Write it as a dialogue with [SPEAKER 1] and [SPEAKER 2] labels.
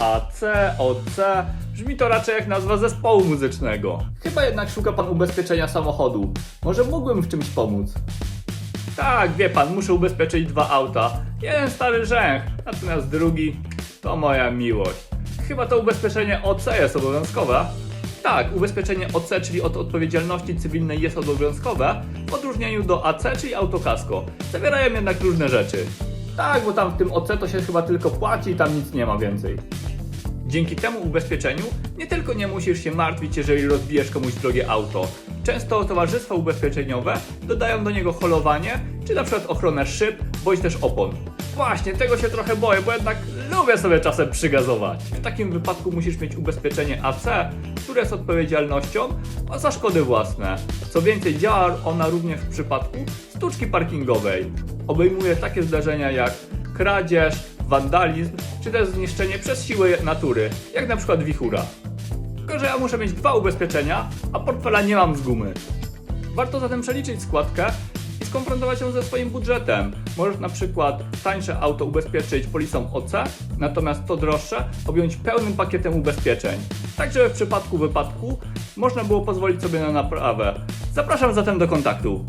[SPEAKER 1] AC, OC. Brzmi to raczej jak nazwa zespołu muzycznego. Chyba jednak szuka pan ubezpieczenia samochodu. Może mógłbym w czymś pomóc? Tak, wie pan, muszę ubezpieczyć dwa auta. Jeden stary rzęch, natomiast drugi to moja miłość. Chyba to ubezpieczenie OC jest obowiązkowe. Tak, ubezpieczenie OC, czyli od odpowiedzialności cywilnej jest obowiązkowe, w odróżnieniu do AC, czyli autokasko. Zawierają jednak różne rzeczy. Tak, bo tam w tym OC to się chyba tylko płaci i tam nic nie ma więcej. Dzięki temu ubezpieczeniu nie tylko nie musisz się martwić, jeżeli rozbijesz komuś drogie auto. Często towarzystwa ubezpieczeniowe dodają do niego holowanie, czy na przykład ochronę szyb, bądź też opon. Właśnie, tego się trochę boję, bo jednak lubię sobie czasem przygazować. W takim wypadku musisz mieć ubezpieczenie AC, które z odpowiedzialnością za szkody własne. Co więcej, działa ona również w przypadku sztuczki parkingowej. Obejmuje takie zdarzenia jak kradzież, wandalizm, czy też zniszczenie przez siły natury, jak na przykład wichura. Tylko, że ja muszę mieć dwa ubezpieczenia, a portfela nie mam z gumy. Warto zatem przeliczyć składkę i skonfrontować ją ze swoim budżetem. Możesz na przykład tańsze auto ubezpieczyć polisą OC, natomiast to droższe objąć pełnym pakietem ubezpieczeń. Tak, żeby w przypadku wypadku można było pozwolić sobie na naprawę. Zapraszam zatem do kontaktu.